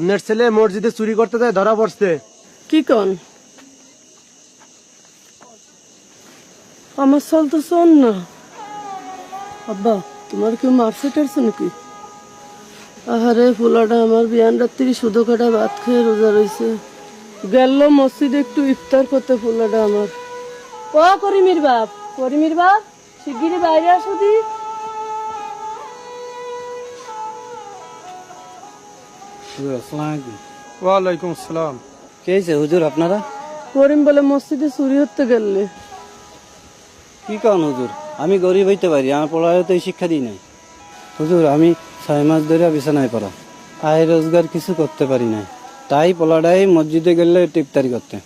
আপনার ছেলে মসজিদে চুরি করতে যায় ধরা পড়ছে। কি কন? আমার সাল তো শোন না। আব্বা তোমার কেউ মারছে টারছে নাকি? আহারে ফুলাটা আমার বিয়ান রাত্রি শুধু কাটা ভাত খেয়ে রোজা রয়েছে গেল মসজিদে একটু ইফতার করতে ফুলাটা আমার। ও করিমির বাপ করিমির বাপ শিগগিরি বাইরে আসো ওয়ালাইকুম আসসালাম। কে হয়েছে হুজুর আপনারা? করিম বলে মসজিদে চুরি হতে গেলে। কি কারণ হুজুর? আমি গরিব হইতে পারি আমার পড়ায় তো এই শিক্ষা দিই নাই। হুজুর আমি ছয় মাস ধরে বিছানায় পড়া। আয় রোজগার কিছু করতে পারি নাই। তাই পলাডাই মসজিদে গেলে টিপতারি করতে।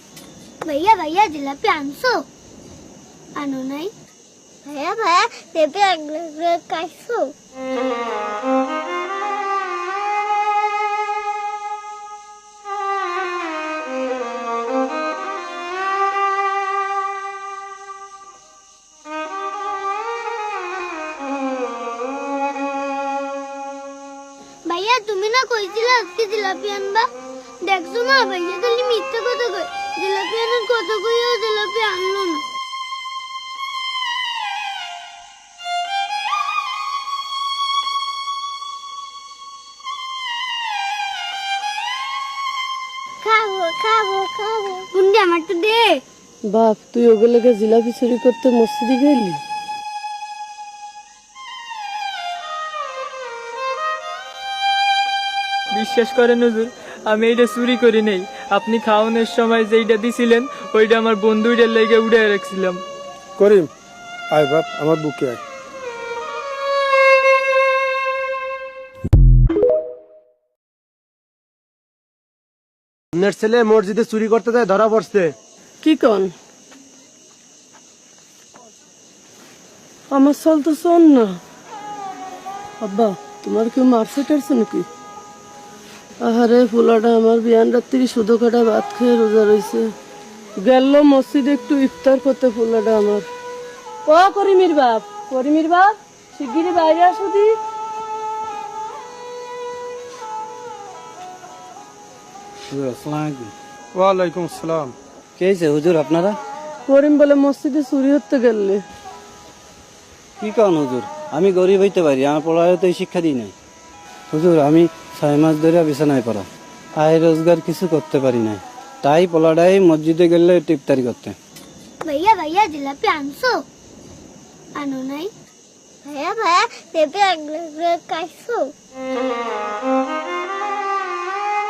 ভাইয়া ভাইয়া জিলাপি আনছো? আনো নাই? ভাইয়া ভাইয়া দেবে এক ভাইয়া তুমি না কইছিলে আজকে জিলাপি আনবা? দেখছ মা, ভাইয়া খালি মিথ্যা কথা কই জিলাপি আনার কথা কইও জিলাপি আনলো না। খাব খাব খাব। গুন্ডি আমার তো দে। বাপ, তুই ওগুলোকে জিলাপি চুরি করতে মসজিদে গেলি? বিশ্বাস করেন হুজুর আমি এইটা চুরি করি নেই। আপনি খাওয়ানোর সময় যেইটা দিছিলেন ওইটা আমার বন্ধুইটার লেগে উড়ে রাখছিলাম। করিম আয় বাপ আমার বুকে আয়। আপনার ছেলে মসজিদে চুরি করতে যায় ধরা পড়ছে। কি কন? আমার সাল তো শোন না। আব্বা তোমার কেউ মারছে টারছে নাকি? আহারে ফুলাটা আমার। বিয়ান রাত্রি শুধু কাটা ভাত খেয়ে রোজা রয়েছে গেল মসজিদে একটু ইফতার করতে ফুলাটা আমার। ও করিমির বাপ করিমির বাপ শিগগিরি বাইরে আসো দি। ওয়ালাইকুম আসসালাম। কে হয়েছে হুজুর আপনারা? করিম বলে মসজিদে চুরি হতে গেলে। কি কারণ হুজুর? আমি গরিব হইতে পারি আমার পড়ায় তো এই শিক্ষা দিই নাই। হুজুর, আমি ছয় মাস ধরে বিছানায় পড়া। আয় রোজগার কিছু করতে পারি না তাই পলাডাই মসজিদে গেলে টিপতারি করতে। ভাইয়া ভাইয়া, জিলাপি আনছো? আনো নাই। ভাইয়া ভাইয়া, পেঁপে আনলে খাইছো?